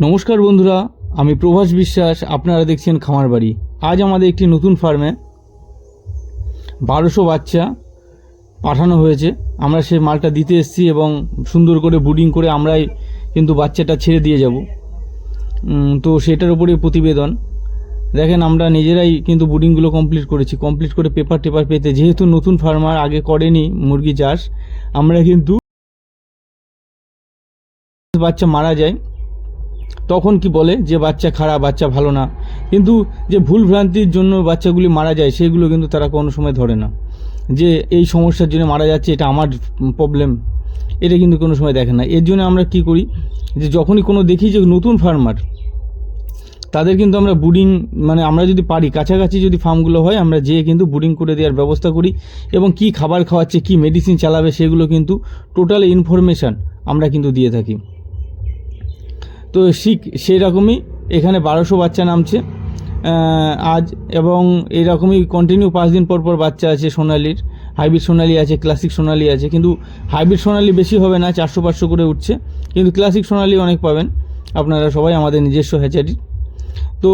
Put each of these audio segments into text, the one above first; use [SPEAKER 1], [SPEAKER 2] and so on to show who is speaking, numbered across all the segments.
[SPEAKER 1] নমস্কার বন্ধুরা, আমি প্রভাস বিশ্বাস, আপনারা দেখছেন খামার বাড়ি। আজ আমাদের একটি নতুন ফার্মে বারোশো বাচ্চা পাঠানো হয়েছে। আমরা সেই মালটা দিতে এসেছি এবং সুন্দর করে বুডিং করে আমরাই কিন্তু বাচ্চাটা ছেড়ে দিয়ে যাব। তো সেটার উপরে প্রতিবেদন। দেখেন, আমরা নিজেরাই কিন্তু বুডিংগুলো কমপ্লিট করেছি। কমপ্লিট করে পেপার টেপার পেতে যেহেতু নতুন ফার্মার, আগে করেনি মুরগি চাষ, আমরা কিন্তু বাচ্চা মারা যায়। তখন কি বলে যে বাচ্চা খারাপ, বাচ্চা ভালো না। কিন্তু যে ভুল ভ্রান্তির জন্য বাচ্চাগুলি মারা যায়, সেগুলো কিন্তু তারা কোনো সময় ধরে না। যে এই সমস্যার জন্য মারা যাচ্ছে, এটা আমার প্রবলেম এটা কিন্তু কোনো সময় দেখে না। এর জন্য আমরা কি করি? যে যখনই কোনো দেখি যে নতুন ফার্মার তাদের কিন্তু আমরা বুডিং মানে আমরা যদি পারি, কাছাকাছি যদি ফার্মগুলো হয়, আমরা যেয়ে কিন্তু বুডিং করে দেওয়ার ব্যবস্থা করি এবং কি খাবার খাওয়াচ্ছে, কি মেডিসিন চালাবে, সেগুলো কিন্তু টোটাল ইনফরমেশান আমরা কিন্তু দিয়ে থাকি। তো শিখ সেই রকমই এখানে বারোশো বাচ্চা নামছে। আজ এবং এরকমই কন্টিনিউ পাঁচ দিন পর পর বাচ্চা আছে সোনালির। হাইব্রিড সোনালি আছে ক্লাসিক সোনালি আছে। কিন্তু হাইব্রিড সোনালি বেশি হবে না, চারশো পাঁচশো করে উঠছে। কিন্তু ক্লাসিক সোনালি অনেক পাবেন। আপনারা সবাই আমাদের নিজস্ব হ্যাচারি তো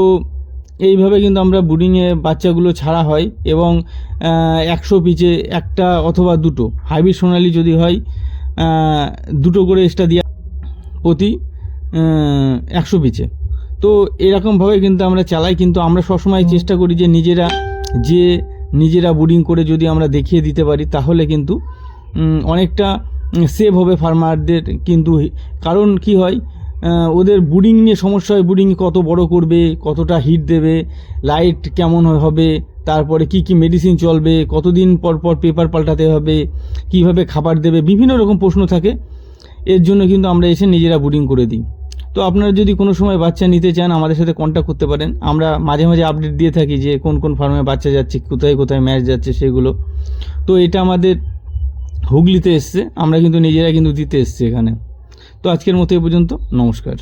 [SPEAKER 1] এইভাবে কিন্তু আমরা বুডিংয়ে বাচ্চাগুলো ছাড়া হয় এবং একশো পিচে একটা অথবা দুটো। হাইব্রিড সোনালি যদি হয় দুটো করে এক্সট্রা দেওয়া প্রতি একশো পিচে তো এরকমভাবে কিন্তু আমরা চালাই, কিন্তু আমরা সবসময় চেষ্টা করি যে নিজেরা যে নিজেরা বুডিং করে যদি আমরা দেখিয়ে দিতে পারি, তাহলে কিন্তু অনেকটা সেভ হবে ফার্মারদের কিন্তু কারণ কি হয় ওদের বুডিং নিয়ে সমস্যা হয় বুডিং কত বড় করবে, কতটা হিট দেবে লাইট কেমন হবে, তারপরে কি কি মেডিসিন চলবে, কতদিন পর পর পেপার পাল্টাতে হবে, কীভাবে খাবার দেবে, বিভিন্ন রকম প্রশ্ন থাকে। এর জন্য কিন্তু আমরা এসে নিজেরা বুডিং করে দিই। তো আপনারা যদি কোনো সময় বাচ্চা নিতে চান, আমাদের সাথে কন্ট্যাক্ট করতে পারেন। আমরা মাঝে মাঝে আপডেট দিয়ে থাকি যে কোন কোন ফার্মে বাচ্চা যাচ্ছে, কোথায় কোথায় ম্যাচ যাচ্ছে সেগুলো। তো এটা আমাদের হুগলিতে এসছে, আমরা কিন্তু নিজেরা কিন্তু দিতে এসছি এখানে। তো আজকের মতো এ পর্যন্ত, নমস্কার।